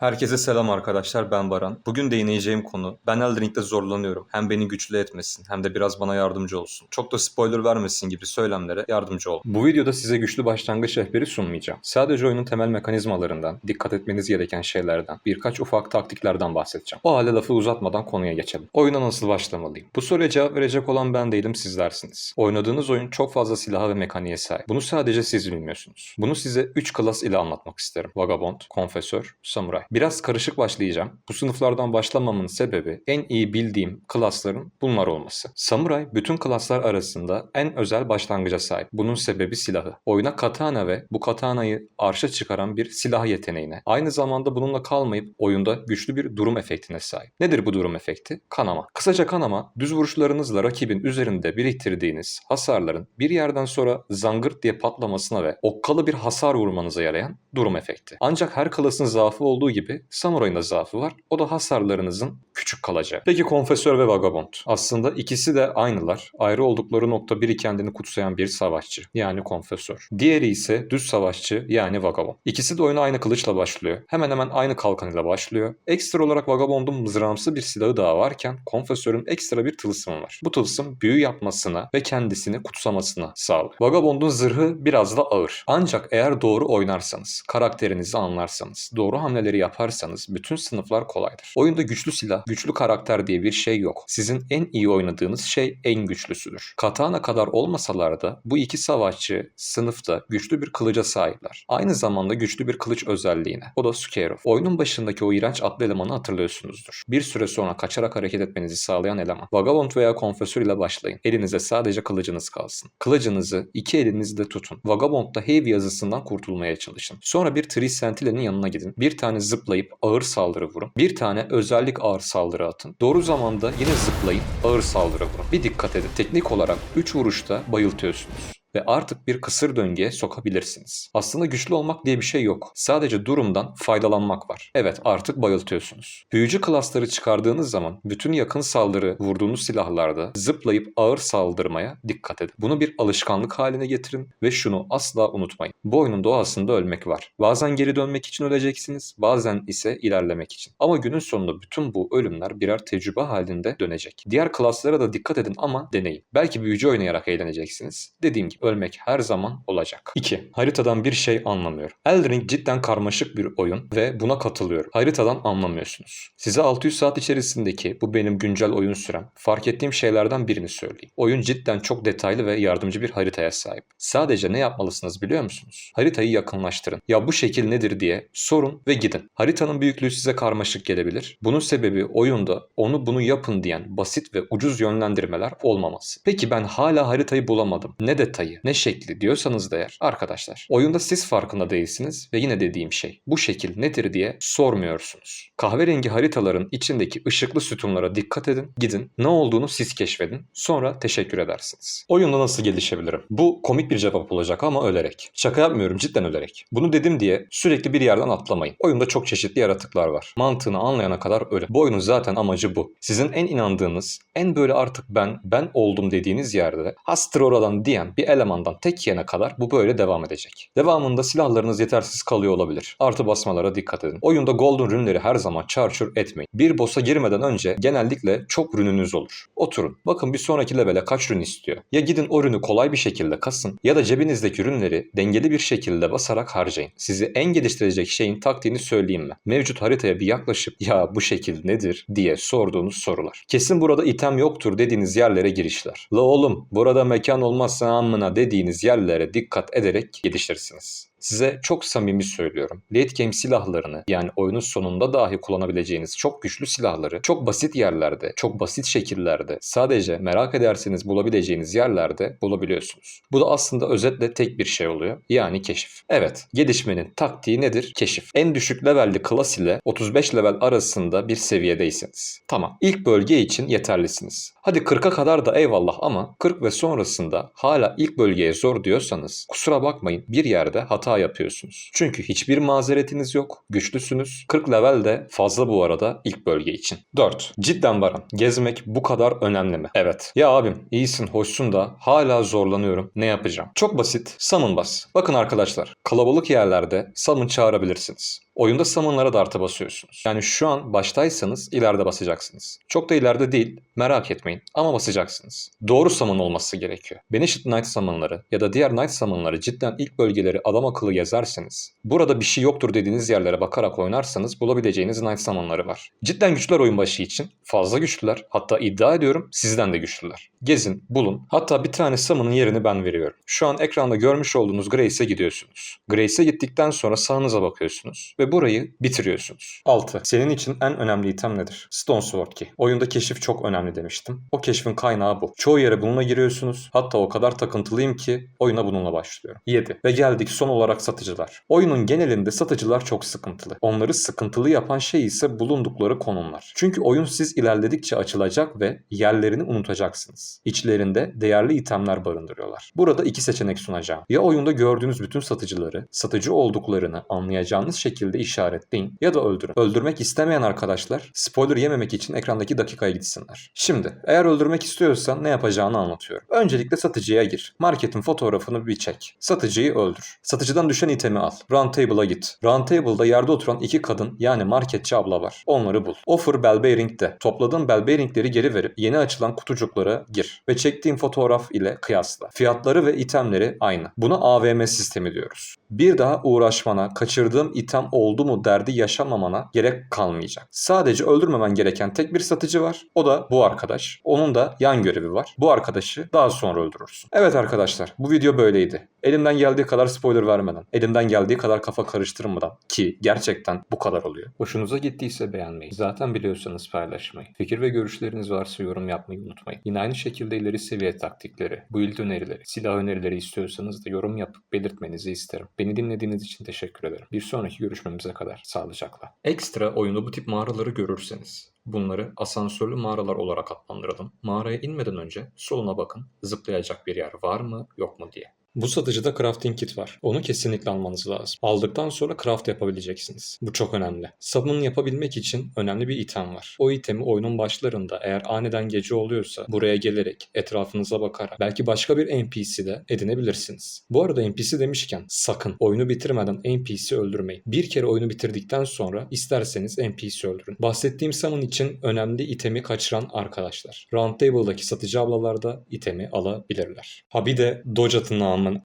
Herkese selam arkadaşlar ben Baran. Bugün değineceğim konu ben Elden Ring'de zorlanıyorum. Hem beni güçlü etmesin hem de biraz bana yardımcı olsun. Çok da spoiler vermesin gibi söylemlere yardımcı ol. Bu videoda size güçlü başlangıç rehberi sunmayacağım. Sadece oyunun temel mekanizmalarından, dikkat etmeniz gereken şeylerden, birkaç ufak taktiklerden bahsedeceğim. O halde lafı uzatmadan konuya geçelim. Oyuna nasıl başlamalıyım? Bu soruya cevap verecek olan ben değilim sizlersiniz. Oynadığınız oyun çok fazla silaha ve mekaniğe sahip. Bunu sadece siz bilmiyorsunuz. Bunu size 3 klas ile anlatmak isterim. Vagabond, Konfesör, Samuray. Biraz karışık başlayacağım. Bu sınıflardan başlamamın sebebi en iyi bildiğim klasların bunlar olması. Samuray bütün klaslar arasında en özel başlangıca sahip. Bunun sebebi silahı. Oyuna katana ve bu katanayı arşa çıkaran bir silah yeteneğine. Aynı zamanda bununla kalmayıp oyunda güçlü bir durum efektine sahip. Nedir bu durum efekti? Kanama. Kısaca kanama düz vuruşlarınızla rakibin üzerinde biriktirdiğiniz hasarların bir yerden sonra zangırt diye patlamasına ve okkalı bir hasar vurmanıza yarayan durum efekti. Ancak her klasın zaafı olduğu gibi Samurai'ın da zaafı var. O da hasarlarınızın küçük kalacağı. Peki Konfesör ve Vagabond. Aslında ikisi de aynılar. Ayrı oldukları nokta biri kendini kutsayan bir savaşçı. Yani Konfesör. Diğeri ise düz savaşçı yani Vagabond. İkisi de oyuna aynı kılıçla başlıyor. Hemen hemen aynı kalkanıyla başlıyor. Ekstra olarak Vagabond'un mızrağımsı bir silahı daha varken Konfesör'ün ekstra bir tılsımı var. Bu tılsım büyü yapmasına ve kendisini kutsamasına sağlıyor. Vagabond'un zırhı biraz da ağır. Ancak eğer doğru oynarsanız, karakterinizi anlarsanız, doğru hamleleri yaparsanız bütün sınıflar kolaydır. Oyunda güçlü silah, güçlü karakter diye bir şey yok. Sizin en iyi oynadığınız şey en güçlüsüdür. Katana kadar olmasalar da bu iki savaşçı sınıfta güçlü bir kılıca sahipler. Aynı zamanda güçlü bir kılıç özelliğine. O da Sukherov. Oyunun başındaki o iğrenç atlı elemanı hatırlıyorsunuzdur. Bir süre sonra kaçarak hareket etmenizi sağlayan eleman. Vagabond veya Konfesör ile başlayın. Elinize sadece kılıcınız kalsın. Kılıcınızı iki elinizle tutun. Vagabond'da Heavy yazısından kurtulmaya çalışın. Sonra bir Trisentile'nin yanına gidin. Bir tane zıplayıp ağır saldırı vurun. Bir tane özellik ağır saldırı atın. Doğru zamanda yine zıplayıp ağır saldırı vurun. Bir dikkat edin. Teknik olarak 3 vuruşta bayıltıyorsunuz ve artık bir kısır döngüye sokabilirsiniz. Aslında güçlü olmak diye bir şey yok. Sadece durumdan faydalanmak var. Evet artık bayıltıyorsunuz. Büyücü klasları çıkardığınız zaman bütün yakın saldırı vurduğunuz silahlarda zıplayıp ağır saldırmaya dikkat edin. Bunu bir alışkanlık haline getirin ve şunu asla unutmayın. Bu oyunun doğasında ölmek var. Bazen geri dönmek için öleceksiniz, bazen ise ilerlemek için. Ama günün sonunda bütün bu ölümler birer tecrübe halinde dönecek. Diğer klaslara da dikkat edin ama deneyin. Belki büyücü oynayarak eğleneceksiniz. Dediğim gibi ölmek her zaman olacak. 2. Haritadan bir şey anlamıyorum. Elden Ring cidden karmaşık bir oyun ve buna katılıyorum. Haritadan anlamıyorsunuz. Size 600 saat içerisindeki bu benim güncel oyun sürem fark ettiğim şeylerden birini söyleyeyim. Oyun cidden çok detaylı ve yardımcı bir haritaya sahip. Sadece ne yapmalısınız biliyor musunuz? Haritayı yakınlaştırın. Ya bu şekil nedir diye sorun ve gidin. Haritanın büyüklüğü size karmaşık gelebilir. Bunun sebebi oyunda onu bunu yapın diyen basit ve ucuz yönlendirmeler olmaması. Peki ben hala haritayı bulamadım. Ne detayı, ne şekli diyorsanız da eğer arkadaşlar oyunda siz farkında değilsiniz ve yine dediğim şey bu şekil nedir diye sormuyorsunuz. Kahverengi haritaların içindeki ışıklı sütunlara dikkat edin, gidin ne olduğunu siz keşfedin sonra teşekkür edersiniz. Oyunda nasıl gelişebilirim? Bu komik bir cevap olacak ama ölerek. Şaka yapmıyorum cidden ölerek. Bunu dedim diye sürekli bir yerden atlamayın. Oyunda çok çeşitli yaratıklar var. Mantığını anlayana kadar ölün. Bu oyunun zaten amacı bu. Sizin en inandığınız, en böyle artık ben, ben oldum dediğiniz yerde hastır oradan diyen bir elemandan tek yene kadar bu böyle devam edecek. Devamında silahlarınız yetersiz kalıyor olabilir. Artı basmalara dikkat edin. Oyunda golden rünleri her zaman çarçur etmeyin. Bir boss'a girmeden önce genellikle çok rününüz olur. Oturun. Bakın bir sonraki levele kaç rün istiyor. Ya gidin o rünü kolay bir şekilde kasın ya da cebinizdeki rünleri dengeli bir şekilde basarak harcayın. Sizi en geliştirecek şeyin taktiğini söyleyeyim mi? Mevcut haritaya bir yaklaşıp ya bu şekil nedir diye sorduğunuz sorular. Kesin burada item yoktur dediğiniz yerlere girişler. La oğlum burada mekan olmazsa amına dediğiniz yerlere dikkat ederek geliştirirsiniz. Size çok samimi söylüyorum. Late game silahlarını yani oyunun sonunda dahi kullanabileceğiniz çok güçlü silahları çok basit yerlerde, çok basit şekillerde sadece merak ederseniz bulabileceğiniz yerlerde bulabiliyorsunuz. Bu da aslında özetle tek bir şey oluyor. Yani keşif. Evet, gelişmenin taktiği nedir? Keşif. En düşük levelli klas ile 35 level arasında bir seviyedeyseniz. Tamam. İlk bölge için yeterlisiniz. Hadi 40'a kadar da eyvallah ama 40 ve sonrasında hala ilk bölgeye zor diyorsanız kusura bakmayın bir yerde hata yapıyorsunuz. Çünkü hiçbir mazeretiniz yok. Güçlüsünüz. 40 level de fazla bu arada ilk bölge için. 4. Cidden Baran. Gezmek bu kadar önemli mi? Evet. Ya abim iyisin hoşsun da hala zorlanıyorum. Ne yapacağım? Çok basit. Summon bas. Bakın arkadaşlar. Kalabalık yerlerde summon çağırabilirsiniz. Oyunda summonlara da artı basıyorsunuz. Yani şu an baştaysanız ileride basacaksınız. Çok da ileride değil merak etmeyin ama basacaksınız. Doğru summon olması gerekiyor. Banished Knight summonları ya da diğer Knight summonları cidden ilk bölgeleri adam akıllı gezerseniz burada bir şey yoktur dediğiniz yerlere bakarak oynarsanız bulabileceğiniz Knight summonları var. Cidden güçlüler oyun başı için. Fazla güçlüler. Hatta iddia ediyorum sizden de güçlüler. Gezin, bulun. Hatta bir tane summon'ın yerini ben veriyorum. Şu an ekranda görmüş olduğunuz Grace'e gidiyorsunuz. Grace'e gittikten sonra sağınıza bakıyorsunuz ve burayı bitiriyorsunuz. 6. Senin için en önemli item nedir? Stone Sword Key. Oyunda keşif çok önemli demiştim. O keşfin kaynağı bu. Çoğu yere bununla giriyorsunuz. Hatta o kadar takıntılıyım ki oyuna bununla başlıyorum. 7. Ve geldik son olarak satıcılar. Oyunun genelinde satıcılar çok sıkıntılı. Onları sıkıntılı yapan şey ise bulundukları konumlar. Çünkü oyun siz ilerledikçe açılacak ve yerlerini unutacaksınız. İçlerinde değerli itemler barındırıyorlar. Burada iki seçenek sunacağım. Ya oyunda gördüğünüz bütün satıcıları satıcı olduklarını anlayacağınız şekilde işaretleyin ya da öldürün. Öldürmek istemeyen arkadaşlar spoiler yememek için ekrandaki dakikaya gitsinler. Şimdi eğer öldürmek istiyorsan ne yapacağını anlatıyorum. Öncelikle satıcıya gir. Marketin fotoğrafını bir çek. Satıcıyı öldür. Satıcıdan düşen itemi al. Round table'a git. Round table'da yerde oturan iki kadın yani marketçi abla var. Onları bul. Offer bell bearing'de. Topladığın bell bearing'leri geri verip yeni açılan kutucuklara gir. Ve çektiğin fotoğraf ile kıyasla. Fiyatları ve itemleri aynı. Buna AVM sistemi diyoruz. Bir daha uğraşmana, kaçırdığım item oldu mu derdi yaşamamana gerek kalmayacak. Sadece öldürmemen gereken tek bir satıcı var. O da bu arkadaş. Onun da yan görevi var. Bu arkadaşı daha sonra öldürürsün. Evet arkadaşlar bu video böyleydi. Elimden geldiği kadar spoiler vermeden, elimden geldiği kadar kafa karıştırmadan ki gerçekten bu kadar oluyor. Hoşunuza gittiyse beğenmeyi, zaten biliyorsanız paylaşmayı, fikir ve görüşleriniz varsa yorum yapmayı unutmayın. Yine aynı şekilde ileri seviye taktikleri, build önerileri, silah önerileri istiyorsanız da yorum yapıp belirtmenizi isterim. Beni dinlediğiniz için teşekkür ederim. Bir sonraki görüşmemize kadar sağlıcakla. Ekstra oyunda bu tip mağaraları görürseniz Bunları asansörlü mağaralar olarak adlandıralım. Mağaraya inmeden önce soluna bakın. Zıplayacak bir yer var mı yok mu diye. Bu satıcıda crafting kit var. Onu kesinlikle almanız lazım. Aldıktan sonra craft yapabileceksiniz. Bu çok önemli. Summon yapabilmek için önemli bir item var. O itemi oyunun başlarında eğer aniden gece oluyorsa buraya gelerek etrafınıza bakarak belki başka bir NPC de edinebilirsiniz. Bu arada NPC demişken sakın oyunu bitirmeden NPC öldürmeyin. Bir kere oyunu bitirdikten sonra isterseniz NPC öldürün. Bahsettiğim summon için önemli itemi kaçıran arkadaşlar. Roundtable'daki satıcı ablalar da itemi alabilirler. Ha bir de Dodge atını almanız